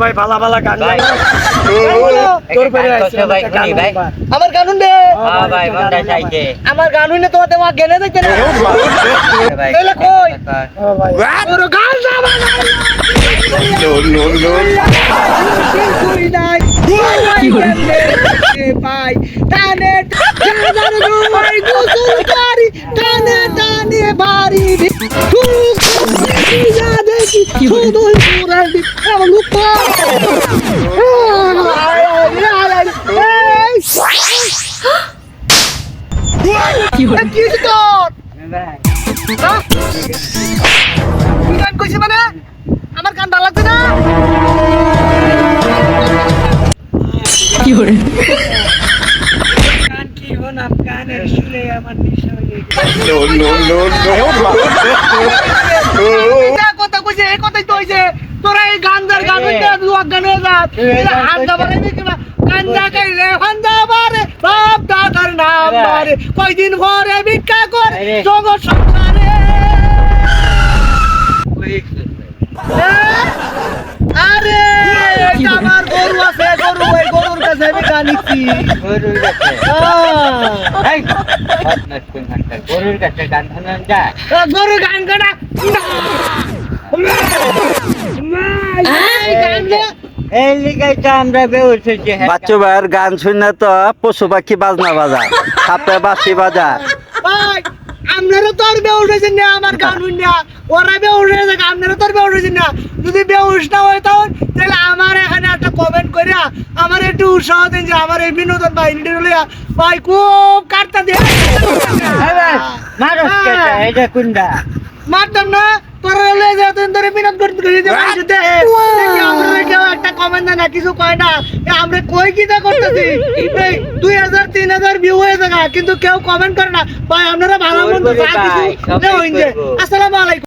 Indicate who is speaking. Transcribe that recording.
Speaker 1: ভাই ভালা ভালা গান
Speaker 2: তোর
Speaker 1: তোর আইছে
Speaker 2: ভাই ভাই।
Speaker 3: আমার গানুন দে
Speaker 2: হ্যাঁ ভাই মনটা চাইছে
Speaker 3: আমার গানুন তো দেওয়া গেলে দেখতে না? এলে কই?
Speaker 1: ভাই।
Speaker 3: তোর না নাই কি ভাই টানে টানে রুমাই গোসল করি টানে টানে বাড়ি কি গান কইছি মানে আমার গান ভালো লাগছে না
Speaker 1: কি সুরে আমার নিশা হয়ে গেছে।
Speaker 3: কইছে এই কথাই তো হইছে তোরা এই গান্দার গান হইতে তুই অজ্ঞান হয়ে যা এটা হাত দাবারে কিবা গাঞ্জা খাইলে ফান্দা বারে বাপ দাদার নাম বারে কয়দিন পরে ভিক্ষা করে। জগৎ সংসারে। আরে আমার গরু আছে গরু ওই গরুর কাছে আমি গান লিখছি
Speaker 2: গরুর কাছে। এই গরুর কাছে গান শোনান যায়।
Speaker 3: গরু গান গানা।
Speaker 4: বাচ্চু ভাইয়ের গান শুনে তো পশু পাখি বাজনা বাজা সাপে বাসি বাজা।
Speaker 3: ভাই আপনারা তো আর বেউস হয়েছেন না আমার গান শুনিয়া ওরা হয়ে। যাক আপনারা তো আর বেউস হয়েছেন না যদি বেউস না হইতো তাহলে আমার এখানে একটা কমেন্ট করিয়া আমার একটু উৎসাহ দিন যে আমার এই বিনোদন বাহিনীটা লইয়া ভাই খুব কাটতা দিয়ে
Speaker 2: কেটে এটা কুন্ডা।
Speaker 3: মারতাম না? তোরা লইয়া যা তুই ধরে বিনোদ করতে করি যে মানুষ দেখে দেখি আমরা কেউ একটা কমেন্ট না কিছু কয় না। আমরা কই কিটা করতেছি? এই দুই হাজার তিন হাজার ভিউ হয়ে থাকা কিন্তু কেউ কমেন্ট করে না। ভাই আপনারা ভালো মন্দ যা কিছু। আসসালামু আলাইকুম।